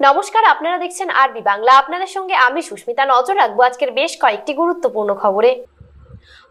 নমস্কার, আপনারা দেখছেন আরবি বাংলা। আপনাদের সঙ্গে আমি সুস্মিতা। নজর রাখব আজকের বেশ কয়েকটি গুরুত্বপূর্ণ খবরে।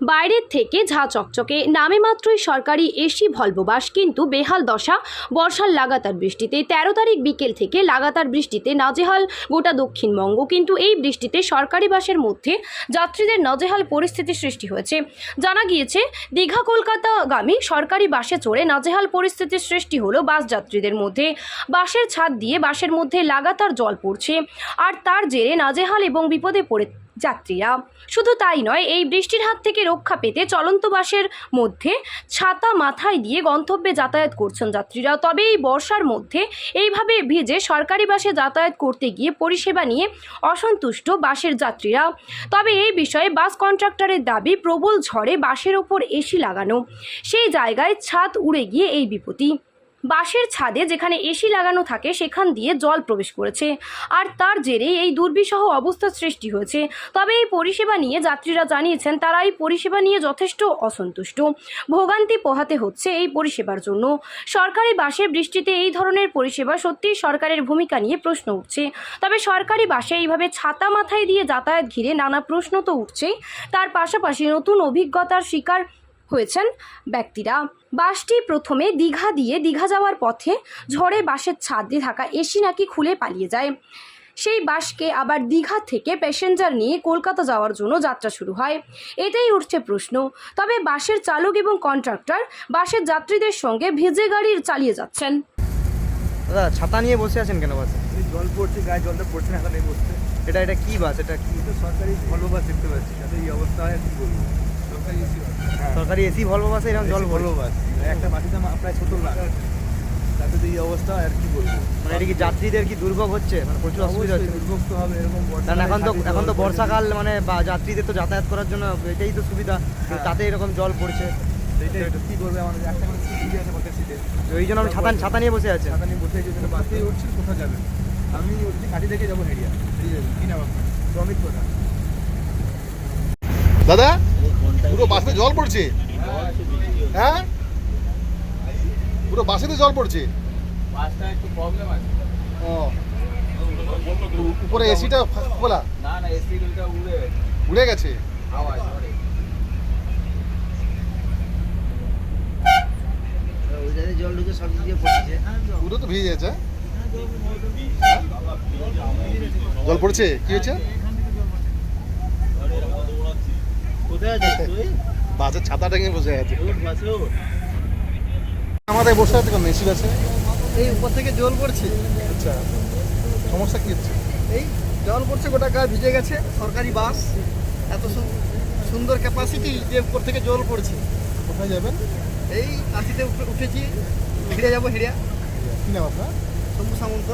বাইরের থেকে ঝা চকচকে, নামে মাত্রই সরকারি এসি ভলভো বাস, কিন্তু বেহাল দশা। বর্ষার লাগাতার বৃষ্টিতে তেরো তারিখ বিকেল থেকে লাগাতার বৃষ্টিতে নাজেহাল গোটা দক্ষিণবঙ্গ। কিন্তু এই বৃষ্টিতে সরকারি বাসের মধ্যে যাত্রীদের নাজেহাল পরিস্থিতি সৃষ্টি হয়েছে। জানা গিয়েছে, দীঘা কলকাতাগামী সরকারি বাসে চড়ে নাজেহাল পরিস্থিতির সৃষ্টি হলো বাস যাত্রীদের মধ্যে। বাসের ছাদ দিয়ে বাসের মধ্যে লাগাতার জল পড়ছে। আর তার জেরে নাজেহাল এবং বিপদে পড়ে যাত্রীরা। শুধু তাই নয়, এই বৃষ্টির হাত থেকে রক্ষা পেতে চলন্ত বাসের মধ্যে ছাতা মাথায় দিয়ে গন্তব্যে যাতায়াত করছেন যাত্রীরা। তবে এই বর্ষার মধ্যে এইভাবে ভিজে সরকারি বাসে যাতায়াত করতে গিয়ে পরিষেবা নিয়ে অসন্তুষ্ট বাসের যাত্রীরা। তবে এই বিষয়ে বাস কন্ট্রাক্টরের দাবি, প্রবল ঝড়ে বাসের ওপর এসি লাগানো। সেই জায়গায় ছাদ উড়ে গিয়ে এই বিপত্তি। বাসের ছাদে যেখানে এসি লাগানো থাকে, সেখান দিয়ে জল প্রবেশ করেছে। আর তার জেরে এই দুর্বিষহ অবস্থার সৃষ্টি হয়েছে। তবে এই পরিষেবা নিয়ে যাত্রীরা জানিয়েছেন তারা এই পরিষেবা নিয়ে যথেষ্ট অসন্তুষ্ট। ভোগান্তি পোহাতে হচ্ছে এই পরিষেবার জন্য। সরকারি বাসে বৃষ্টিতে এই ধরনের পরিষেবা সত্যিই সরকারের ভূমিকা নিয়ে প্রশ্ন উঠছে। তবে সরকারি বাসে এইভাবে ছাতা মাথায় দিয়ে যাতায়াত ঘিরে নানা প্রশ্ন তো উঠছেই। তার পাশাপাশি নতুন অভিজ্ঞতার শিকার হয়েছেন ব্যক্তিরা। বাসটি প্রথমে দীঘা দিয়ে দীঘা যাওয়ার পথে ঝড়ে বাসের ছাদে থাকা এসি নাকি খুলে পালিয়ে যায়। সেই বাসকে আবার দীঘা থেকে প্যাসেঞ্জার নিয়ে কলকাতা যাওয়ার জন্য যাত্রা শুরু হয়। এটাই উঠছে প্রশ্ন। তবে বাসের চালক এবং কন্ট্রাক্টর বাসের যাত্রীদের সঙ্গে ভিজে গাড়ি চালিয়ে যাচ্ছেন। দাদা ছাতা নিয়ে বসে আছেন কেন বাসে? জল পড়ছে গায়ে জলটা পড়ছে না এখন এই বসতে এটা এটা কি বাস? এটা কি? সরকারি ভলভো বাস দেখতে পাচ্ছি। এই অবস্থা হয় কি বলব? সরকারি এসি বাস হ্যাঁ সরকারি এসি ভলভো বাসে এরকম জল ভলভো বাস একটা বাসের দাম প্রায় সত্তর লাখ। তাতে তো এই অবস্থা আর কি বলব? মানে এটা কি যাত্রীদের কি দুর্ভোগ হচ্ছে? মানে প্রচুর অসুবিধা হচ্ছে। দুর্ভোগ তো হবে এরকম বর্ষা কারণ এখন তো এখন তো বর্ষাকাল মানে বা- যাত্রীদের তো যাতায়াত করার জন্য এটাই তো সুবিধা। হ্যাঁ। তাতে এরকম জল পড়ছে। কি করবে আমাদের? একটা করে সিট আছে প্রত্যেক সিটে। ওই জন্য আমি ছাতা ছাতা নিয়ে বসে আছে। ছাতা নিয়ে বসে আছে বাসেই উঠছি কোথাও যাবে আমি উঠছি কাটি থেকে যাব হেরিয়া কি নাম আপনার? শ্রমিক প্রধান। দাদা? পুরো বাসে জল পড়ছে? হ্যাঁ? পুরো বাসেতে জল পড়ছে? বাসটা একটু প্রবলেম আছে। ও। উপরে এসিটা খোলা? না না এসি ওইটা উড়ে উড়ে গেছে? পুরো তো ভিজে গেছে হ্যাঁ? জল পড়ছে? কি হয়েছে? বাসের ছাতাটা নিয়ে বসে আছে। আমাদের বসে আছে কেন এসি বাসে এই উপর থেকে জল পড়ছে। আচ্ছা সমস্যা কি হচ্ছে? এই জল পড়ছে গোটা গা ভিজে গেছে সরকারি বাস। এত সুন্দর ক্যাপাসিটি যে উপর থেকে জল পড়ছে। কোথায় যাবেন? এই কাশিতে উঠে- উঠেছি হিড়ে যাব হিড়িয়া কি নাম আপনার? শম্ভু সামন্ত।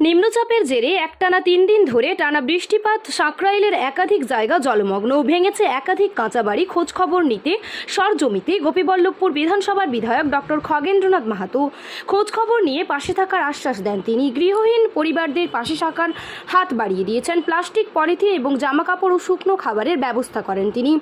নিম্নচাপের জেরে একটানা তিন দিন ধরে টানা বৃষ্টিপাত সাঁকরাইলের একাধিক জায়গা জলমগ্ন, ভেঙেছে একাধিক কাঁচা বাড়ি খোঁজ খবর নিতে সরজমিতে গোপীবল্লভপুর বিধানসভার বিধায়ক ডক্টর খগেন্দ্রনাথ মাহাতো। খোঁজ খবর নিয়ে পাশে থাকার আশ্বাস দেন তিনি। গৃহহীন পরিবারদের পাশে থাকার হাত বাড়িয়ে দিয়েছেন প্লাস্টিক, পলিথিন এবং জামাকাপড় ও শুকনো খাবারের ব্যবস্থা করেন তিনি।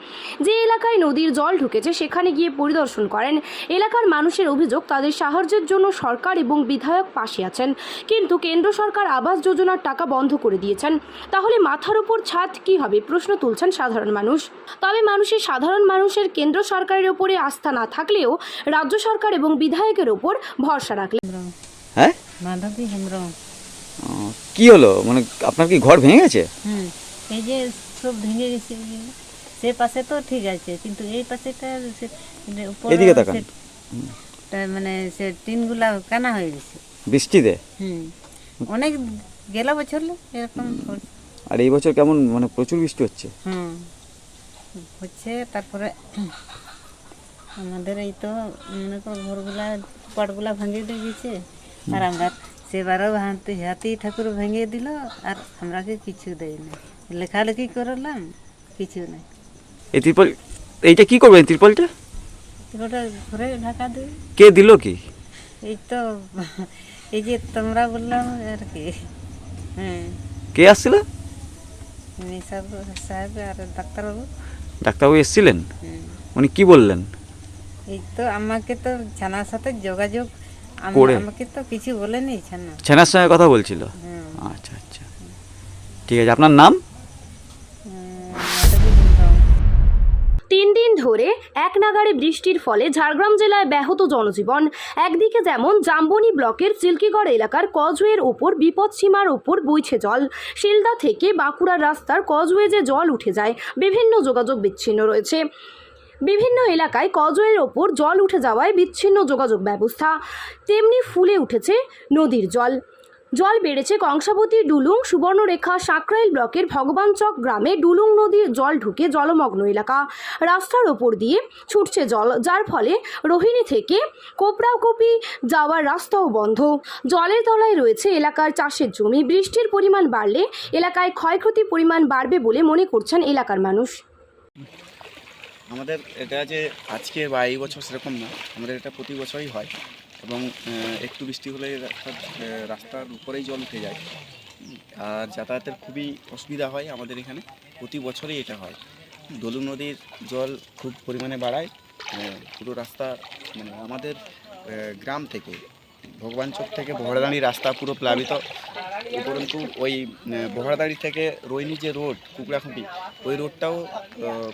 যে এলাকায় নদীর জল ঢুকেছে, সেখানে গিয়ে পরিদর্শন করেন। এলাকার মানুষের অভিযোগ, তাদের সাহায্যের জন্য সরকার এবং বিধায়ক পাশে আছেন। কিন্তু কেন্দ্র সরকার আবাস যোজনার টাকা বন্ধ করে দিয়েছেন। তাহলে মাথার উপর ছাদ কি হবে? প্রশ্ন তুলছেন সাধারণ মানুষ। তবে মানুষের সাধারণ মানুষের কেন্দ্র সরকারের উপরে আস্থা না থাকলেও রাজ্য সরকার এবং বিধায়কের ওপর ভরসা রাখলেন হ্যাঁ? মাধবী হেমব্রম কি হলো? মানে আপনার কি ঘর ভেঙে গেছে? হুম এই যে সব ভেঙে গেছে সে পাশে তো ঠিক আছে কিন্তু এই পাশেটা যে এদিকে তাকান। মানে সে টিনগুলা কানা হয়ে গেছে। বৃষ্টিতে? হুম। অনেক গেল বছর এরকম আর এই বছর কেমন মানে প্রচুর বৃষ্টি হচ্ছে? হুম হচ্ছে তারপরে আমাদের এই তো মনে করো ঘরগুলা পাটগুলা ভেঙে দিয়ে গেছে। আর আমরা সেবারও হাতি হাতি ঠাকুর ভেঙে দিল আর আমরাকে কিছু দেয় দেয়নি লেখালেখি করলাম কিছু নাই। এই ত্রিপল এইটা কি করবেন ত্রিপলটা? ওটা ঘরে ঢাকা দিই কে দিল কি? এই তো এই যে তোমরা বললাম আর কি। হ্যাঁ। কে আসছিল? নিশাব সাহেব আর ডাক্তারবাবু। ডাক্তারবাবু এসেছিলেন? উনি কি বললেন? এই তো আমাকে তো ছানার সাথে যোগাযোগ করে। আমাকে তো কিছু বলেনি ছানা। ছানার সঙ্গে কথা বলছিল? হ্যাঁ। আচ্ছা আচ্ছা। ঠিক আছে আপনার নাম? তিন দিন ধরে এক নাগাড়ে বৃষ্টির ফলে ঝাড়গ্রাম জেলায় ব্যাহত জনজীবন। একদিকে যেমন জাম্বনি ব্লকের চিল্কিগড় এলাকার কজওয়ের ওপর বিপদসীমার ওপর বইছে জল। শিলদা থেকে বাঁকুড়ার রাস্তার কজওয়েজে জল উঠে যায়, বিভিন্ন যোগাযোগ বিচ্ছিন্ন রয়েছে। বিভিন্ন এলাকায় কজওয়ের ওপর জল উঠে যাওয়ায় বিচ্ছিন্ন যোগাযোগ ব্যবস্থা। তেমনি ফুলে উঠেছে নদীর জল। জল বেড়েছে কংসাবতী ডুলুং সুবর্ণরেখা সাঁকরাইল ব্লকের ভগবানচক গ্রামে ডুলুং নদীর জল ঢুকে জলমগ্ন এলাকা। রাস্তার ওপর দিয়ে ছুটছে জল, যার ফলে রোহিণী থেকে কোপড়াকপি যাওয়ার রাস্তাও বন্ধ। জলের তলায় রয়েছে এলাকার চাষের জমি। বৃষ্টির পরিমাণ বাড়লে এলাকায় ক্ষয়ক্ষতির পরিমাণ বাড়বে বলে মনে করছেন এলাকার মানুষ। আমাদের এটা যে আজকে বা এই বছর সেরকম না, আমাদের এটা প্রতি বছরই হয়। এবং একটু বৃষ্টি হলে রাস্তার উপরেই জল উঠে যায়। আর যাতায়াতের খুবই অসুবিধা হয় আমাদের এখানে। প্রতি বছরই এটা হয়। দলু নদীর জল খুব পরিমাণে বাড়ায়। পুরো রাস্তা মানে আমাদের গ্রাম থেকে, ভগবান চোখ থেকে বহড়াদাঁড়ি রাস্তা পুরো প্লাবিত। উপরন্তু ওই আহ, বহড়াদাঁড়ি থেকে রৈনি যে রোড কুকড়াখুঁটি ওই রোডটাও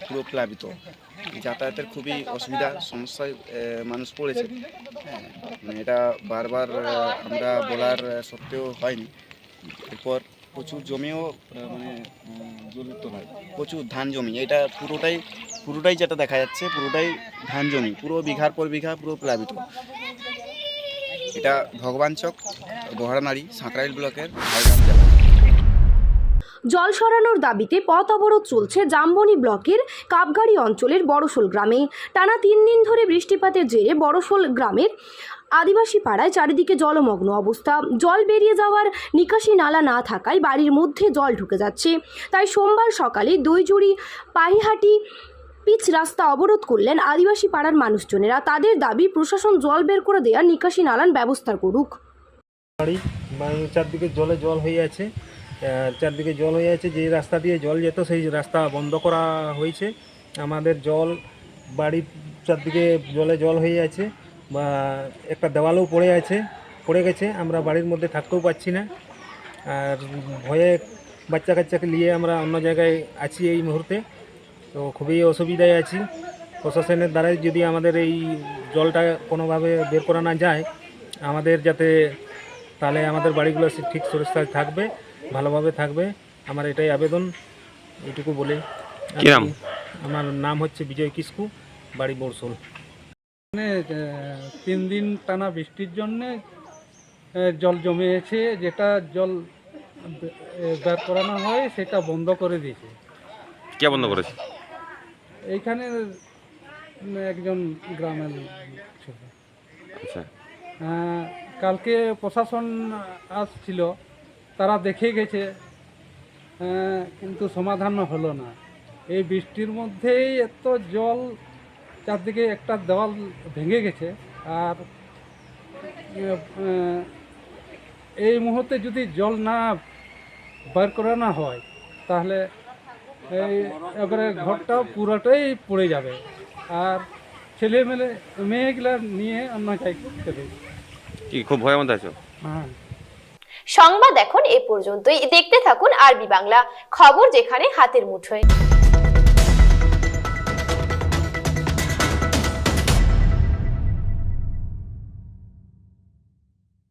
পুরো প্লাবিত। যাতায়াতের খুবই অসুবিধা সমস্যায় মানুষ পড়েছে। হ্যাঁ মানে এটা বারবার আমরা বলার সত্ত্বেও হয়নি। এরপর প্রচুর জমিও মানে জলযুক্ত হয়। প্রচুর ধান জমি এটা পুরোটাই পুরোটাই যেটা দেখা যাচ্ছে পুরোটাই ধান জমি পুরো বিঘার পর বিঘা পুরো প্লাবিত। এটা ভগবানচক বহরানাড়ি সাঁকরাইল ব্লকের জেলা। জল সরানোর দাবিতে পথ অবরোধ চলছে জামবনি ব্লকের কাপগাড়ি অঞ্চলের বড়শোল গ্রামে। টানা তিন দিন ধরে বৃষ্টিপাতের জেরে বড়শোল গ্রামের আদিবাসী পাড়ায় চারিদিকে জলমগ্ন অবস্থা। জল বেরিয়ে যাওয়ার নিকাশি নালা না থাকায় বাড়ির মধ্যে জল ঢুকে যাচ্ছে। তাই সোমবার সকালে দইজুড়ি পাহিহাটি পিচ রাস্তা অবরোধ করলেন আদিবাসী পাড়ার মানুষজনেরা। তাদের দাবি, প্রশাসন জল বের করে দেওয়ার নিকাশি নালান ব্যবস্থা করুক। বাড়ি মানে চারদিকে জলে জল হয়ে আছে। চারদিকে জল হয়ে আছে, যে রাস্তা দিয়ে জল যেত, সেই রাস্তা বন্ধ করা হয়েছে। আমাদের জল বাড়ির চারদিকে জলে জল হয়ে আছে, বা একটা দেওয়ালও পড়ে আছে, পড়ে গেছে। আমরা বাড়ির মধ্যে থাকতেও পারছি না। আর ভয়ে বাচ্চা কাচ্চাকে নিয়ে আমরা অন্য জায়গায় আছি এই মুহূর্তে। তো খুবই অসুবিধায় আছি। প্রশাসনের দ্বারাই যদি আমাদের এই জলটা কোনোভাবে বের করা না যায় আমাদের যাতে তাহলে আমাদের বাড়িগুলো ঠিক সুরক্ষায় থাকবে ভালোভাবে থাকবে। আমার এটাই আবেদন এটুকু বলে কি নাম? আমার নাম হচ্ছে বিজয় কিস্কু বাড়ি বরসোল মানে তিন দিন টানা বৃষ্টির জন্যে জল জমেছে যেটা জল বের করানো হয় সেটা বন্ধ করে দিয়েছে। কে বন্ধ করেছে? এইখানে একজন গ্রামের ছিল। আচ্ছা। কালকে প্রশাসন আসছিল তারা দেখে গেছে কিন্তু সমাধান হলো না। এই বৃষ্টির মধ্যেই এত জল চারদিকে একটা দেওয়াল ভেঙে গেছে আর এই মুহূর্তে যদি জল না বার করানো হয় তাহলে এই এবারে ঘরটা পুরোটাই পড়ে যাবে। আর ছেলে মেলে মেয়েগুলা নিয়ে আমরা চাই কি খুব ভয়ের মধ্যে আছো? হ্যাঁ। সংবাদ এখন এ পর্যন্তই। দেখতে থাকুন আরবি বাংলা। খবর যেখানে হাতের মুঠোয়।